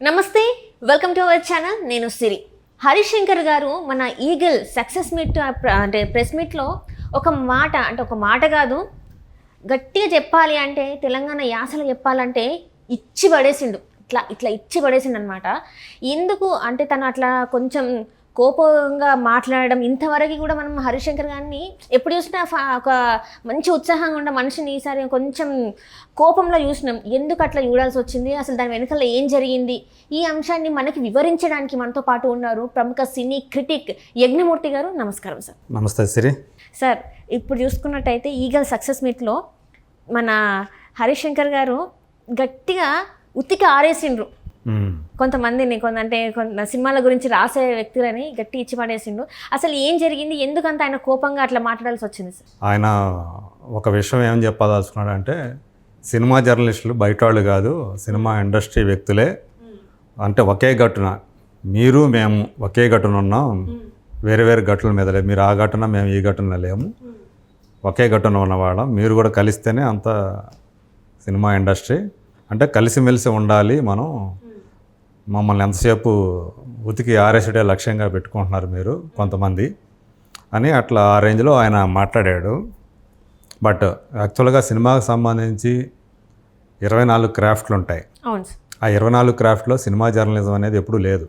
నమస్తే welcome to our channel నేను సిరి. హరీష్ శంకర్ గారు మన ఈగల్ సక్సెస్ మీట్ అంటే ప్రెస్ మీట్లో ఒక మాట అంటే ఒక మాట కాదు గట్టిగా చెప్పాలి అంటే తెలంగాణ యాసలు చెప్పాలంటే ఇచ్చి పడేసిండు ఇట్లా ఇట్లా ఇచ్చి పడేసిండు అనమాట ఎందుకు అంటే తను అట్లా కొంచెం కోపంగా మాట్లాడడం ఇంతవరకు కూడా మనం హరిశంకర్ గారిని ఎప్పుడు చూసినా ఒక మంచి ఉత్సాహంగా ఉన్న మనిషిని ఈసారి కొంచెం కోపంలో చూసినాం. ఎందుకు అట్లా చూడాల్సి వచ్చింది? అసలు దాని వెనకాల ఏం జరిగింది? ఈ అంశాన్ని మనకి వివరించడానికి మనతో పాటు ఉన్నారు ప్రముఖ సినీ క్రిటిక్ యజ్ఞమూర్తి గారు. నమస్కారం సార్. నమస్తే సిరి. సార్ ఇప్పుడు చూసుకున్నట్టయితే ఈగల్ సక్సెస్ మీట్లో మన హరిశంకర్ గారు గట్టిగా ఉతికి ఆరేసిండ్రు. కొంతమందిని కొంత అంటే కొంత సినిమాల గురించి రాసే వ్యక్తులని గట్టి ఇచ్చి పడేసిండు. అసలు ఏం జరిగింది? ఎందుకంత ఆయన కోపంగా అట్లా మాట్లాడాల్సి వచ్చింది సార్? ఆయన ఒక విషయం ఏం చెప్పదలుచుకున్నాడంటే సినిమా జర్నలిస్టులు బయట వాళ్ళు కాదు సినిమా ఇండస్ట్రీ వ్యక్తులే. అంటే ఒకే గట్టున మీరు మేము ఒకే గట్టున ఉన్నాం. వేరే వేరే గట్టుల మీద లేదు మీరు ఆ ఘటన మేము ఈ ఘటన లేము. ఒకే ఘటన ఉన్నవాళ్ళం మీరు కూడా కలిస్తేనే అంత సినిమా ఇండస్ట్రీ. అంటే కలిసిమెలిసి ఉండాలి మనం. మమ్మల్ని ఎంతసేపు ఉతికి ఆరేసుడే లక్ష్యంగా పెట్టుకుంటున్నారు మీరు కొంతమంది. అని అట్లా ఆ రేంజ్లో ఆయన మాట్లాడాడు. బట్ యాక్చువల్గా సినిమాకి సంబంధించి ఇరవై నాలుగు క్రాఫ్ట్లు ఉంటాయి ఆ ఇరవై నాలుగు క్రాఫ్ట్లో సినిమా జర్నలిజం అనేది ఎప్పుడూ లేదు.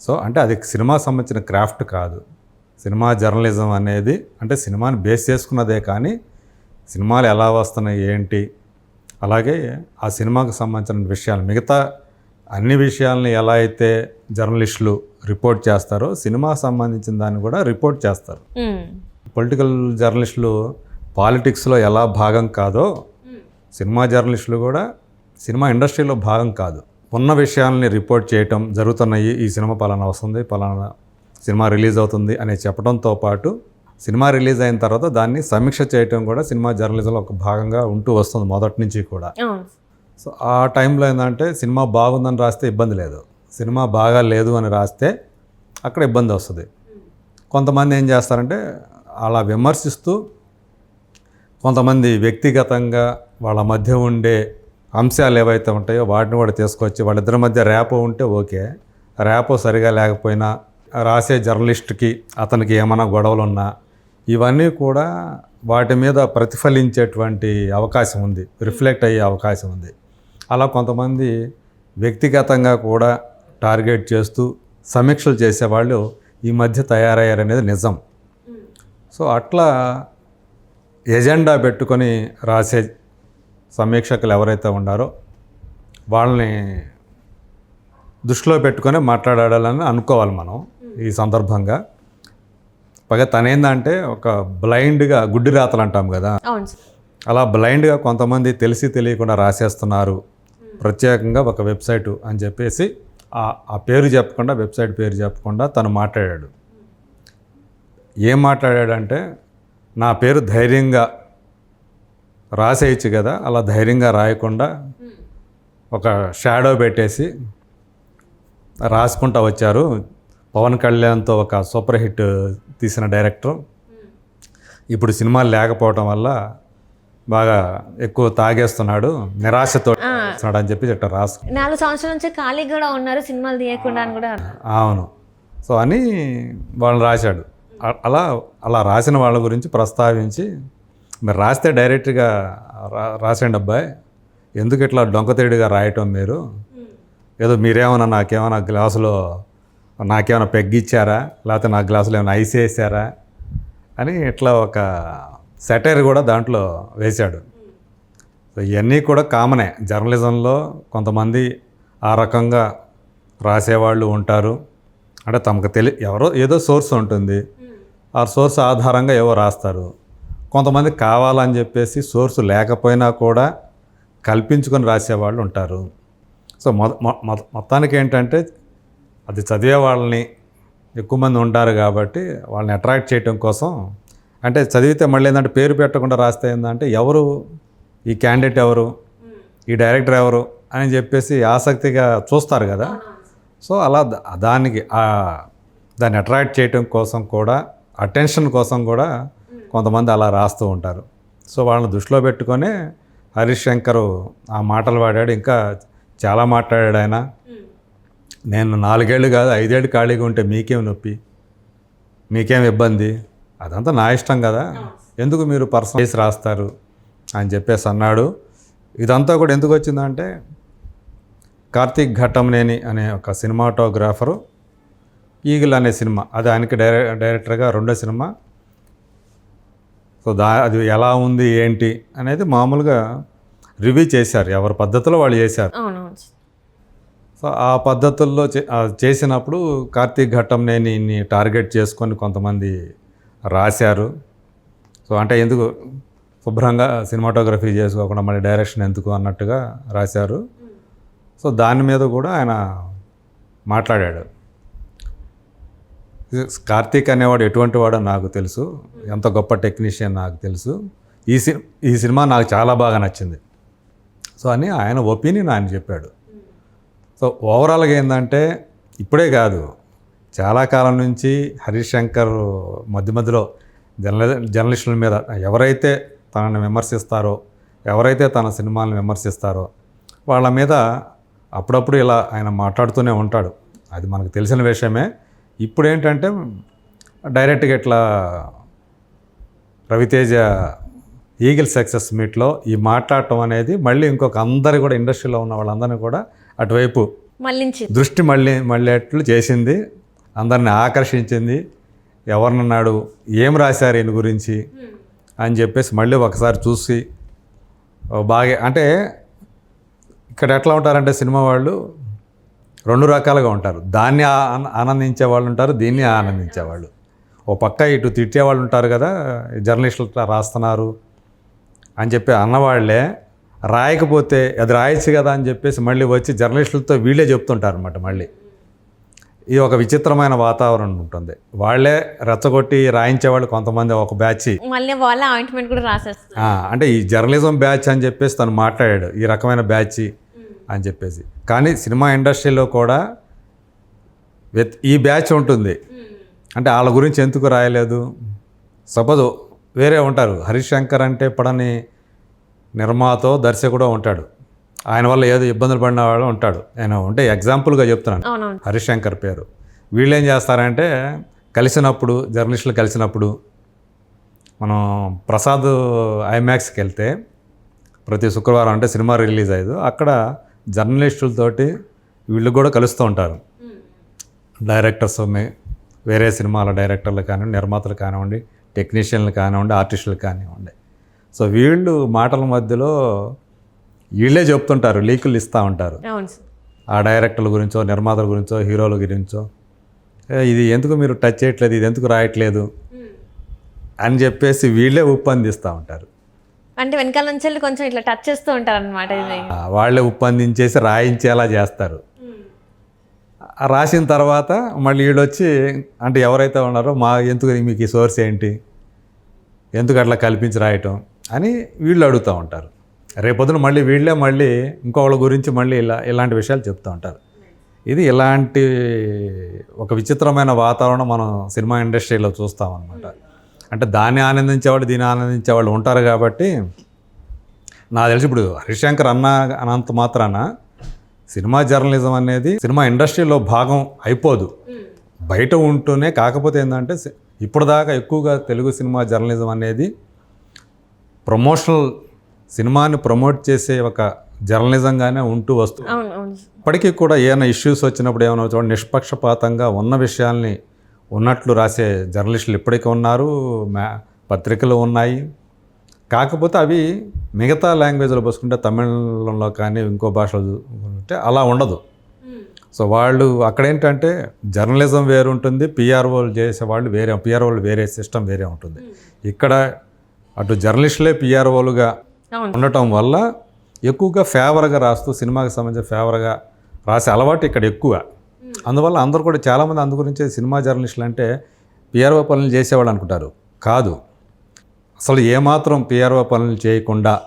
సో అంటే అది సినిమా సంబంధించిన క్రాఫ్ట్ కాదు. సినిమా జర్నలిజం అనేది అంటే సినిమాని బేస్ చేసుకున్నదే కానీ సినిమాలు ఎలా వస్తున్నాయి ఏంటి? అలాగే ఆ సినిమాకు సంబంధించిన విషయాలు మిగతా అన్ని విషయాలని ఎలా అయితే జర్నలిస్టులు రిపోర్ట్ చేస్తారో సినిమాకు సంబంధించిన దాన్ని కూడా రిపోర్ట్ చేస్తారు. పొలిటికల్ జర్నలిస్టులు పాలిటిక్స్లో ఎలా భాగం కాదో సినిమా జర్నలిస్టులు కూడా సినిమా ఇండస్ట్రీలో భాగం కాదు. ఉన్న విషయాల్ని రిపోర్ట్ చేయటం జరుగుతున్నాయి. ఈ సినిమా పలానా వస్తుంది పలానా సినిమా రిలీజ్ అవుతుంది అని చెప్పడంతో పాటు సినిమా రిలీజ్ అయిన తర్వాత దాన్ని సమీక్ష చేయటం కూడా సినిమా జర్నలిజంలో ఒక భాగంగా ఉంటూ వస్తుంది మొదటి నుంచి కూడా. సో ఆ టైంలో ఏంటంటే సినిమా బాగుందని రాస్తే ఇబ్బంది లేదు. సినిమా బాగా లేదు అని రాస్తే అక్కడ ఇబ్బంది వస్తుంది. కొంతమంది ఏం చేస్తారంటే అలా విమర్శిస్తూ కొంతమంది వ్యక్తిగతంగా వాళ్ళ మధ్య ఉండే అంశాలు ఏవైతే ఉంటాయో వాటిని కూడా తీసుకొచ్చి వాళ్ళిద్దరి మధ్య ర్యాపో ఉంటే ఓకే. ర్యాపో సరిగా లేకపోయినా రాసే జర్నలిస్ట్కి అతనికి ఏమైనా గొడవలు ఉన్నా ఇవన్నీ కూడా వాటి మీద ప్రతిఫలించేటువంటి అవకాశం ఉంది. రిఫ్లెక్ట్ అయ్యే అవకాశం ఉంది. అలా కొంతమంది వ్యక్తిగతంగా కూడా టార్గెట్ చేస్తూ సమీక్షలు చేసేవాళ్ళు ఈ మధ్య తయారయ్యారనేది నిజం. సో అట్లా ఎజెండా పెట్టుకొని రాసే సమీక్షకులు ఎవరైతే ఉన్నారో వాళ్ళని దృష్టిలో పెట్టుకొని మాట్లాడాలని అనుకోవాలి మనం ఈ సందర్భంగా. పైగా తనేందంటే ఒక బ్లైండ్గా గుడ్డి రాతలు అంటాం కదా. అలా బ్లైండ్గా కొంతమంది తెలిసి తెలియకుండా రాసేస్తున్నారు. ప్రత్యేకంగా ఒక వెబ్సైటు అని చెప్పేసి ఆ ఆ పేరు చెప్పకుండా వెబ్సైట్ పేరు చెప్పకుండా తను మాట్లాడాడు. ఏం మాట్లాడాడంటే నా పేరు ధైర్యంగా రాసేయచ్చు కదా అలా ధైర్యంగా రాయకుండా ఒక షాడో పెట్టేసి రాసుకుంటా వచ్చారు. పవన్ కళ్యాణ్తో ఒక సూపర్ హిట్ తీసిన డైరెక్టర్. ఇప్పుడు సినిమాలు లేకపోవటం వల్ల బాగా ఎక్కువ తాగేస్తున్నాడు. నిరాశతో చేస్తున్నాడు అని చెప్పి ఇట్లా రాసు నాలుగు సంవత్సరాల నుంచి ఖాళీగా కూడా ఉన్నారు సినిమాలు తీయకుండా అని కూడా అవును. సో అని వాళ్ళు రాశాడు. అలా అలా రాసిన వాళ్ళ గురించి ప్రస్తావించి మీరు రాస్తే డైరెక్ట్గా రా రాసేయండి అబ్బాయి. ఎందుకు ఇట్లా డొంకతేడిగా రాయటం మీరు? ఏదో మీరేమన్నా నాకేమైనా గ్లాసులో నాకేమైనా పెగ్గిచ్చారా లేకపోతే నా గ్లాసులో ఏమైనా ఐస్ వేసారా? అని ఇట్లా ఒక సెటైర్ కూడా దాంట్లో వేశాడు. ఇవన్నీ కూడా కామనే. జర్నలిజంలో కొంతమంది ఆ రకంగా రాసేవాళ్ళు ఉంటారు. అంటే తమకు తెలి ఎవరో ఏదో సోర్స్ ఉంటుంది. ఆ సోర్స్ ఆధారంగా ఏవో రాస్తారు. కొంతమంది కావాలని చెప్పేసి సోర్స్ లేకపోయినా కూడా కల్పించుకొని రాసేవాళ్ళు ఉంటారు. సో మొ మొ- మొత్తానికి ఏంటంటే అది చదివే వాళ్ళని ఎక్కువ మంది ఉంటారు కాబట్టి వాళ్ళని అట్రాక్ట్ చేయటం కోసం అంటే చదివితే మళ్ళీ ఏంటంటే పేరు పెట్టకుండా రాస్తే ఏంటంటే ఎవరు ఈ క్యాండిడేట్ ఎవరు? ఈ డైరెక్టర్ ఎవరు? అని చెప్పేసి ఆసక్తిగా చూస్తారు కదా. సో అలా ద- దానికి దాన్ని అట్రాక్ట్ చేయటం కోసం కూడా అటెన్షన్ కోసం కూడా కొంతమంది అలా రాస్తూ ఉంటారు. సో వాళ్ళని దృష్టిలో పెట్టుకొని హరీష్ శంకర్ ఆ మాటలు వాడాడు. ఇంకా చాలా మాట్లాడాడు ఆయన. నేను నాలుగేళ్ళు కాదు ఐదేళ్ళు ఖాళీగా ఉంటే మీకేం నొప్పి? మీకేం ఇబ్బంది? అదంతా నా ఇష్టం కదా. ఎందుకు మీరు పర్సనల్ చేసి రాస్తారు? అని చెప్పేసి అన్నాడు. ఇదంతా కూడా ఎందుకు వచ్చిందంటే కార్తీక్ ఘట్టంనేని అనే ఒక సినిమాటోగ్రాఫరు ఈగిల్ అనే సినిమా అది ఆయనకి డైరె డైరెక్టర్గా రెండో సినిమా. సో దా అది ఎలా ఉంది ఏంటి అనేది మామూలుగా రివ్యూ చేశారు. ఎవరి పద్ధతిలో వాళ్ళు చేశారు. సో ఆ పద్ధతుల్లో చేసినప్పుడు కార్తీక్ ఘట్టం నేను టార్గెట్ చేసుకొని కొంతమంది రాశారు. సో అంటే ఎందుకు శుభ్రంగా సినిమాటోగ్రఫీ చేసుకోకుండా మళ్ళీ డైరెక్షన్ ఎందుకు అన్నట్టుగా రాశారు. సో దాని మీద కూడా ఆయన మాట్లాడాడు. కార్తీక్ అనేవాడు ఎటువంటి వాడో నాకు తెలుసు. ఎంత గొప్ప టెక్నీషియన్ నాకు తెలుసు. ఈ సి ఈ సినిమా నాకు చాలా బాగా నచ్చింది. సో అని ఆయన ఒపీనియన్ ఆయన చెప్పాడు. సో ఓవరాల్గా ఏంటంటే ఇప్పుడే కాదు చాలా కాలం నుంచి హరీష్ శంకర్ మధ్య మధ్యలో జర్నలి జర్నలిస్టుల మీద ఎవరైతే తనని విమర్శిస్తారో ఎవరైతే తన సినిమాలను విమర్శిస్తారో వాళ్ళ మీద అప్పుడప్పుడు ఇలా ఆయన మాట్లాడుతూనే ఉంటాడు. అది మనకు తెలిసిన విషయమే. ఇప్పుడు ఏంటంటే డైరెక్ట్గా ఇట్లా రవితేజ ఈగిల్ సక్సెస్ మీట్లో ఈ మాట్లాడటం అనేది మళ్ళీ ఇంకొక అందరు కూడా ఇండస్ట్రీలో ఉన్న వాళ్ళందరినీ కూడా అటువైపు మళ్ళించి దృష్టి మళ్ళీ మళ్ళేట్లు చేసింది. అందరిని ఆకర్షించింది. ఎవరినన్నాడు ఏం రాశారు ఈయన గురించి? అని చెప్పేసి మళ్ళీ ఒకసారి చూసి బాగా అంటే ఇక్కడ ఎట్లా ఉంటారంటే సినిమా వాళ్ళు రెండు రకాలుగా ఉంటారు. దాన్ని ఆనందించే వాళ్ళు ఉంటారు దీన్ని ఆనందించే వాళ్ళు. ఓ పక్క ఇటు తిట్టే వాళ్ళు ఉంటారు కదా జర్నలిస్టులు రాస్తున్నారు అని చెప్పి అన్నవాళ్ళే రాయకపోతే అది రాయొచ్చు కదా అని చెప్పేసి మళ్ళీ వచ్చి జర్నలిస్టులతో వీళ్ళే చెప్తుంటారు అనమాట మళ్ళీ. ఇది ఒక విచిత్రమైన వాతావరణం ఉంటుంది. వాళ్ళే రెచ్చగొట్టి రాయించే వాళ్ళు కొంతమంది ఒక బ్యాచ్. మళ్ళీ వాళ్ళ ఆయింట్మెంట్ కూడా రాసేస్తారు అంటే ఈ జర్నలిజం బ్యాచ్ అని చెప్పేసి తను మాట్లాడాడు. ఈ రకమైన బ్యాచ్ అని చెప్పేసి. కానీ సినిమా ఇండస్ట్రీలో కూడా ఈ బ్యాచ్ ఉంటుంది. అంటే వాళ్ళ గురించి ఎందుకు రాయలేదు? సపోజ్ వేరే ఉంటారు. హరీష్ శంకర్ అంటే పడని నిర్మాతో దర్శకుడో ఉంటాడు. ఆయన వల్ల ఏదో ఇబ్బందులు పడిన వాడు ఉంటాడు. నేను ఉంటే ఎగ్జాంపుల్గా చెప్తున్నాను. అవునవును. హరీష్ శంకర్ పేరు. వీళ్ళు ఏం చేస్తారంటే కలిసినప్పుడు జర్నలిస్టులు కలిసినప్పుడు మనం ప్రసాద్ ఐమాక్స్కి వెళ్తే ప్రతి శుక్రవారం అంటే సినిమా రిలీజ్ అయ్యేది. అక్కడ జర్నలిస్టులతోటి వీళ్ళు కూడా కలుస్తూ ఉంటారు. డైరెక్టర్స్ వేరే సినిమాల డైరెక్టర్లు కానివ్వండి నిర్మాతలు కానివ్వండి టెక్నీషియన్లు కానివ్వండి ఆర్టిస్టులు కానివ్వండి. సో వీళ్ళు మాటల మధ్యలో వీళ్ళే చెప్తుంటారు లీకులు ఇస్తూ ఉంటారు. ఆ డైరెక్టర్ల గురించో నిర్మాతల గురించో హీరోల గురించో "ఏ, ఇది ఎందుకు మీరు టచ్ చేయట్లేదు ఇది ఎందుకు రాయట్లేదు? అని చెప్పేసి వీళ్ళే ఉప్పందిస్తూ ఉంటారు. అంటే వెనకాల నుంచి కొంచెం ఇట్లా టచ్ చేస్తూ ఉంటారు అనమాట వాళ్ళే ఉప్పందించేసి రాయించేలా చేస్తారు. రాసిన తర్వాత మళ్ళీ వీళ్ళు వచ్చి అంటే ఎవరైతే ఉన్నారో మా ఎందుకు మీకు ఈ సోర్స్ ఏంటి? ఎందుకు అట్లా కల్పించి రాయటం? అని వీళ్ళు అడుగుతూ ఉంటారు. రేపొద్దున మళ్ళీ వీళ్ళే మళ్ళీ ఇంకోళ్ళ గురించి మళ్ళీ ఇలా ఇలాంటి విషయాలు చెప్తూ ఉంటారు. ఇది ఇలాంటి ఒక విచిత్రమైన వాతావరణం మనం సినిమా ఇండస్ట్రీలో చూస్తాం అనమాట అంటే దాన్ని ఆనందించేవాళ్ళు దీన్ని ఆనందించేవాళ్ళు ఉంటారు కాబట్టి నాకు తెలిసి ఇప్పుడు హరిశంకర్ అన్న అనంత మాత్రాన సినిమా జర్నలిజం అనేది సినిమా ఇండస్ట్రీలో భాగం అయిపోదు. బయట ఉంటూనే కాకపోతే ఏంటంటే సి- ఇప్పుడు దాకా ఎక్కువగా తెలుగు సినిమా జర్నలిజం అనేది ప్రమోషనల్ సినిమాని ప్రమోట్ చేసే ఒక జర్నలిజంగానే ఉంటూ వస్తుంది. ఇప్పటికీ కూడా ఏమైనా ఇష్యూస్ వచ్చినప్పుడు ఏమైనా చూడండి నిష్పక్షపాతంగా ఉన్న విషయాల్ని ఉన్నట్లు రాసే జర్నలిస్టులు ఇప్పటికీ ఉన్నారు మ్యా పత్రికలు ఉన్నాయి. కాకపోతే అవి మిగతా లాంగ్వేజ్లో పోసుకుంటే తమిళంలో కానీ ఇంకో భాషలో ఉంటే అలా ఉండదు. సో వాళ్ళు అక్కడేంటంటే జర్నలిజం వేరు ఉంటుంది పిఆర్ఓలు చేసే వాళ్ళు వేరే పిఆర్ఓలు వేరే సిస్టమ్ వేరే ఉంటుంది. ఇక్కడ అటు జర్నలిస్టులే పిఆర్ఓలుగా ఉండటం వల్ల ఎక్కువగా ఫేవర్గా రాస్తూ సినిమాకి సంబంధించిన ఫేవర్గా రాసే అలవాటు ఇక్కడ ఎక్కువ. అందువల్ల అందరూ కూడా చాలామంది అందు గురించి సినిమా జర్నలిస్టులు అంటే పిఆర్ఓ పనులు చేసేవాళ్ళు అనుకుంటారు. కాదు. అసలు ఏమాత్రం పిఆర్ఓ పనులు చేయకుండా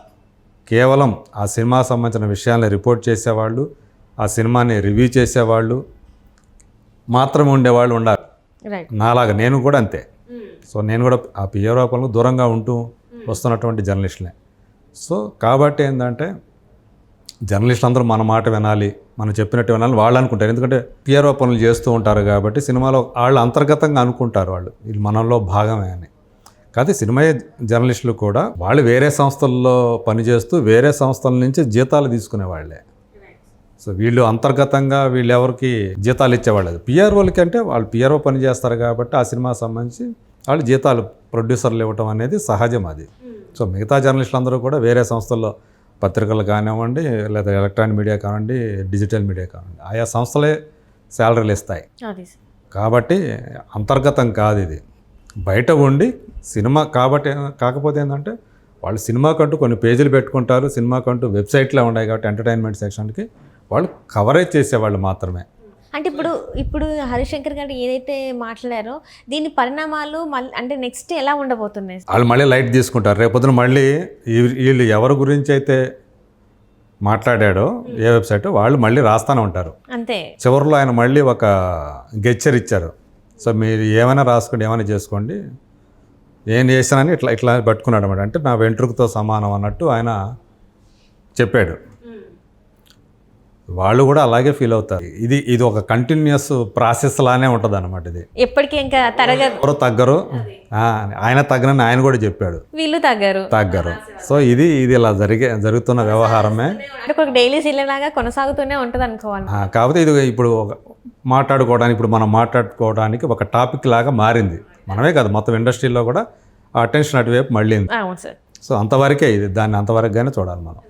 కేవలం ఆ సినిమా సంబంధించిన విషయాలను రిపోర్ట్ చేసేవాళ్ళు ఆ సినిమాని రివ్యూ చేసేవాళ్ళు మాత్రమే ఉండేవాళ్ళు ఉండాలి. నాలాగా నేను కూడా అంతే. సో నేను కూడా ఆ పిఆర్ఓ పనులకు దూరంగా ఉంటూ వస్తున్నటువంటి జర్నలిస్టులే. సో కాబట్టి ఏంటంటే జర్నలిస్ట్ అందరూ మన మాట వినాలి మనం చెప్పినట్టు వినాలి వాళ్ళు అనుకుంటారు. ఎందుకంటే పిఆర్ఓ పనులు చేస్తూ ఉంటారు కాబట్టి సినిమాలో వాళ్ళు అంతర్గతంగా అనుకుంటారు వాళ్ళు. వీళ్ళు మనలో భాగమే అని. కాదు సినిమా జర్నలిస్టులు కూడా వాళ్ళు వేరే సంస్థల్లో పనిచేస్తూ వేరే సంస్థల నుంచి జీతాలు తీసుకునే వాళ్ళే. సో వీళ్ళు అంతర్గతంగా వీళ్ళు ఎవరికి జీతాలు ఇచ్చేవాళ్ళు పిఆర్ఓలకి అంటే వాళ్ళు పిఆర్ఓ పని చేస్తారు కాబట్టి ఆ సినిమా సంబంధించి వాళ్ళు జీతాలు ప్రొడ్యూసర్లు ఇవ్వటం అనేది సహజం అది. సో మిగతా జర్నలిస్టులు అందరూ కూడా వేరే సంస్థల్లో పత్రికలు కానివ్వండి లేదా ఎలక్ట్రానిక్ మీడియా కానివ్వండి డిజిటల్ మీడియా కానివ్వండి ఆయా సంస్థలే శాలరీలు ఇస్తాయి. కాబట్టి అంతర్గతం కాదు ఇది. బయట ఉండి సినిమా కాబట్టి కాకపోతే ఏంటంటే వాళ్ళు సినిమాకంటూ కొన్ని పేజీలు పెట్టుకుంటారు సినిమాకంటూ వెబ్సైట్లో ఉన్నాయి కాబట్టి ఎంటర్టైన్మెంట్ సెక్షన్కి వాళ్ళు కవరేజ్ చేసేవాళ్ళు మాత్రమే. అంటే ఇప్పుడు ఇప్పుడు హరిశంకర్ గారు ఏదైతే మాట్లాడారో దీని పరిణామాలు మళ్ళీ అంటే నెక్స్ట్ ఎలా ఉండబోతున్నాయి? వాళ్ళు మళ్ళీ లైట్ తీసుకుంటారు. రేపొద్దున మళ్ళీ వీళ్ళు ఎవరి గురించి అయితే మాట్లాడాడో ఏ వెబ్సైట్ వాళ్ళు మళ్ళీ రాస్తూనే ఉంటారు. అంతే. చివరిలో ఆయన మళ్ళీ ఒక గెచ్చర్ ఇచ్చారు. సో మీరు ఏమైనా రాసుకోండి ఏమైనా చేసుకోండి. ఏం చేశానని ఇట్లా ఇట్లా పట్టుకున్నాడు అనమాట అంటే నా వెంట్రుకతో సమానం అన్నట్టు ఆయన చెప్పాడు. వాళ్ళు కూడా అలాగే ఫీల్ అవుతారు. ఇది ఇది ఒక కంటిన్యూస్ ప్రాసెస్ లానే ఉంటుంది అనమాట ఇది. ఎప్పటికీ ఇంకా తరగ ఎవరు తగ్గరు. ఆయన తగ్గనని ఆయన కూడా చెప్పాడు. వీళ్ళు తగ్గారు. తగ్గరు. సో ఇది ఇది ఇలా జరిగే జరుగుతున్న వ్యవహారమే. డైలీ సీరియల్ లాగా కొనసాగుతూనే ఉంటుంది అనుకోవాలి. కాకపోతే ఇది ఇప్పుడు ఒక మాట్లాడుకోవడానికి ఇప్పుడు మనం మాట్లాడుకోవడానికి ఒక టాపిక్ లాగా మారింది. మనమే కాదు మొత్తం ఇండస్ట్రీలో కూడా అటెన్షన్ అటువైపు సార్. సో అంతవరకే ఇది దాన్ని అంతవరకు గానే చూడాలి మనం.